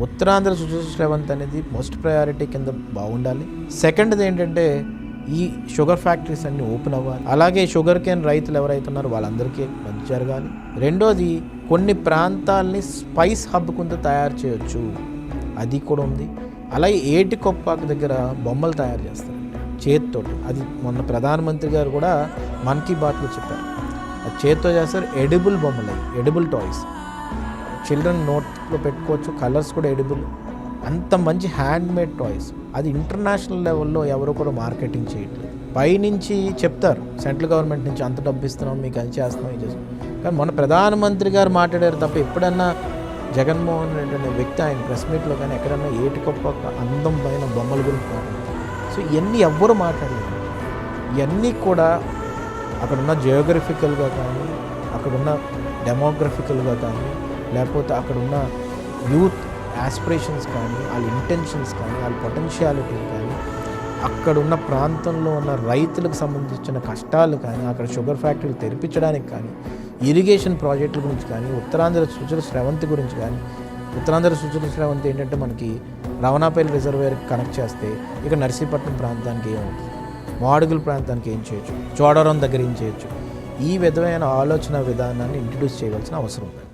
ఉత్తరాంధ్ర సుజల శ్రవంత్ అనేది most priority కింద బాగుండాలి. సెకండ్ది ఏంటంటే ఈ షుగర్ ఫ్యాక్టరీస్ అన్ని ఓపెన్ అవ్వాలి. అలాగే షుగర్ కేన్ రైతులు ఎవరైతే ఉన్నారో వాళ్ళందరికీ మంచి జరగాలి. రెండోది కొన్ని ప్రాంతాల్ని స్పైస్ హబ్ కింద తయారు చేయొచ్చు. అది కూడా ఉంది. అలాగే ఏటి కొప్పాక దగ్గర బొమ్మలు తయారు చేస్తారు. చేతితో అది మొన్న ప్రధానమంత్రి గారు కూడా మన్ కీ బాత్లో చెప్పారు. అది చేతితో చేస్తారు. ఎడిబుల్ బొమ్మలు అవి ఎడిబుల్ టాయ్స్. చిల్డ్రన్ నోట్లో పెట్టుకోవచ్చు కలర్స్ కూడా ఎడిబుల్ అంత మంచి హ్యాండ్మేడ్ టాయ్స్ అది ఇంటర్నేషనల్ లెవెల్లో ఎవరు కూడా మార్కెటింగ్ చేయట్లేదు. పైనుంచి చెప్తారు సెంట్రల్ గవర్నమెంట్ నుంచి అంత డబ్బు ఇస్తున్నాం మీకు అది చేస్తున్నాం ఇది చేస్తున్నాం. కానీ మన ప్రధానమంత్రి గారు మాట్లాడారు తప్ప ఎప్పుడన్నా జగన్మోహన్ రెడ్డి అనే వ్యక్తి ఆయన ప్రెస్ మీట్లో కానీ ఎక్కడన్నా ఏటికొక్క అందం పైన బొమ్మల గురించి మాట్లాడారు. సో ఇవన్నీ ఎవ్వరు మాట్లాడలేదు. ఇవన్నీ కూడా అక్కడున్న జియోగ్రఫికల్గా కానీ అక్కడున్న డెమోగ్రఫికల్గా కానీ లేకపోతే అక్కడున్న యూత్ యాస్పిరేషన్స్ కానీ వాళ్ళ ఇంటెన్షన్స్ కానీ వాళ్ళ పొటెన్షియాలిటీ కానీ అక్కడున్న ప్రాంతంలో ఉన్న రైతులకు సంబంధించిన కష్టాలు కానీ అక్కడ షుగర్ ఫ్యాక్టరీలు తెరిపించడానికి కానీ ఇరిగేషన్ ప్రాజెక్టుల గురించి కానీ ఉత్తరాంధ్ర సూచన స్రవంతి గురించి కానీ ఉత్తరాంధ్ర సూచన స్రవంతి ఏంటంటే మనకి రవణాపల్లి రిజర్వేర్ కనెక్ట్ చేస్తే ఇక నర్సీపట్నం ప్రాంతానికి ఏమవుతుంది మాడుగుల ప్రాంతానికి ఏం చేయొచ్చు? చోడవరం దగ్గర ఏం చేయొచ్చు? ఈ విధమైన ఆలోచన విధానాన్ని ఇంట్రడ్యూస్ చేయవలసిన అవసరం ఉంది.